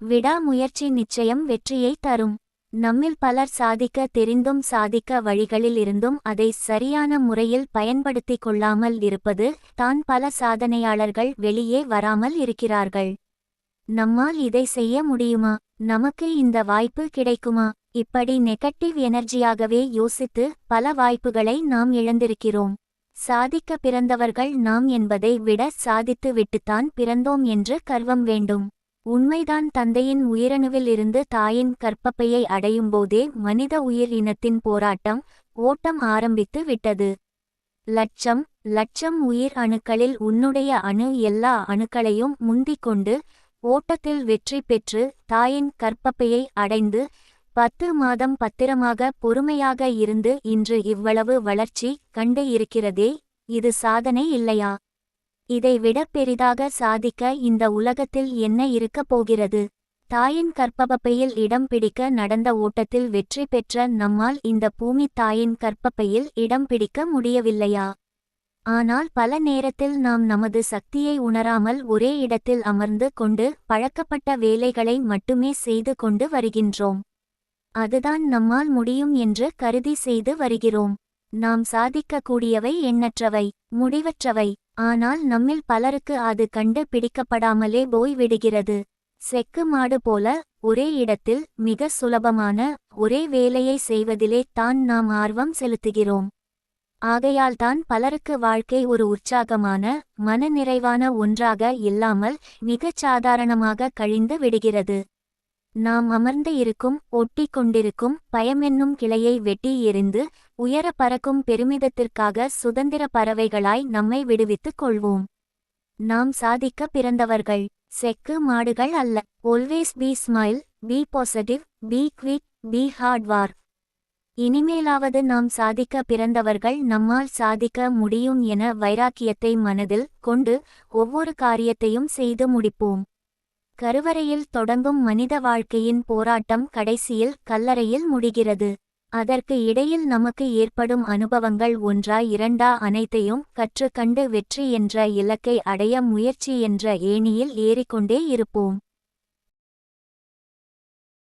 விடாமுயற்சி நிச்சயம் வெற்றியை தரும். நம்மில் பலர் சாதிக்க தெரிந்தும் சாதிக்க வழிகளில் இருந்தும் அதை சரியான முறையில் பயன்படுத்திக் கொள்ளாமல் இருப்பது தான் பல சாதனையாளர்கள் வெளியே வராமல் இருக்கிறார்கள். நம்மால் இதை செய்ய முடியுமா? நமக்கு இந்த வாய்ப்பு கிடைக்குமா? இப்படி நெகட்டிவ் எனர்ஜியாகவே யோசித்து பல வாய்ப்புகளை நாம் இழந்திருக்கிறோம். சாதிக்க பிறந்தவர்கள் நாம் என்பதை விட சாதித்து விட்டுத்தான் பிறந்தோம் என்று கர்வம் வேண்டும். உண்மைதான் தந்தையின் உயிரணுவில் இருந்து தாயின் கற்பப்பையை அடையும்போதே மனித உயிர் இனத்தின் போராட்டம் ஓட்டம் ஆரம்பித்து விட்டது. லட்சம் லட்சம் உயிர் அணுக்களில் உன்னுடைய அணு எல்லா அணுக்களையும் முந்திக்கொண்டு ஓட்டத்தில் வெற்றி பெற்று தாயின் கற்பப்பையை அடைந்து பத்து மாதம் பத்திரமாக பொறுமையாக இருந்து இன்று இவ்வளவு வளர்ச்சி கண்டு இருக்கிறதே இது சாதனை இல்லையா? இதைவிட பெரிதாக சாதிக்க இந்த உலகத்தில் என்ன இருக்கப் போகிறது? தாயின் கற்பப்பையில் இடம் பிடிக்க நடந்த ஓட்டத்தில் வெற்றி பெற்ற நம்மால் இந்த பூமி தாயின் கற்பப்பையில் இடம் பிடிக்க முடியவில்லையா? ஆனால் பல நேரத்தில் நாம் நமது சக்தியை உணராமல் ஒரே இடத்தில் அமர்ந்து கொண்டு பழக்கப்பட்ட வேலைகளை மட்டுமே செய்து கொண்டு வருகின்றோம். அதுதான் நம்மால் முடியும் என்று கருதி செய்து வருகிறோம். நாம் சாதிக்கக்கூடியவை எண்ணற்றவை முடிவற்றவை. ஆனால் நம்மில் பலருக்கு அது கண்டு பிடிக்கப்படாமலே போய் விடுகிறது. செக்கு மாடு போல ஒரே இடத்தில் மிக சுலபமான ஒரே வேலையை செய்வதிலே தான் நாம் ஆர்வம் செலுத்துகிறோம். ஆகையால்தான் பலருக்கு வாழ்க்கை ஒரு உற்சாகமான மனநிறைவான ஒன்றாக இல்லாமல் மிகச் சாதாரணமாக கழிந்து விடுகிறது. நாம் அமர்ந்து இருக்கும் ஒட்டிக் கொண்டிருக்கும் பயமென்னும் கிளையை வெட்டி எறிந்து உயர பறக்கும் பெருமிதத்திற்காக சுதந்திர பறவைகளாய் நம்மை விடுவித்துக் கொள்வோம். நாம் சாதிக்க பிறந்தவர்கள். செக்கு மாடுகள் அல்ல. Always be smile be positive be quick be hard work இனிமேலாவது நாம் சாதிக்க பிறந்தவர்கள் நம்மால் சாதிக்க முடியும் என வைராக்கியத்தை மனதில் கொண்டு ஒவ்வொரு காரியத்தையும் செய்து முடிப்போம். கருவறையில் தொடங்கும் மனித வாழ்க்கையின் போராட்டம் கடைசியில் கல்லறையில் முடிகிறது. அதற்கு இடையில் நமக்கு ஏற்படும் அனுபவங்கள் ஒன்றா இரண்டா அனைத்தையும் கற்று கண்டு வெற்றி என்ற இலக்கை அடைய முயற்சி என்ற ஏணியில் ஏறிக்கொண்டே இருப்போம்.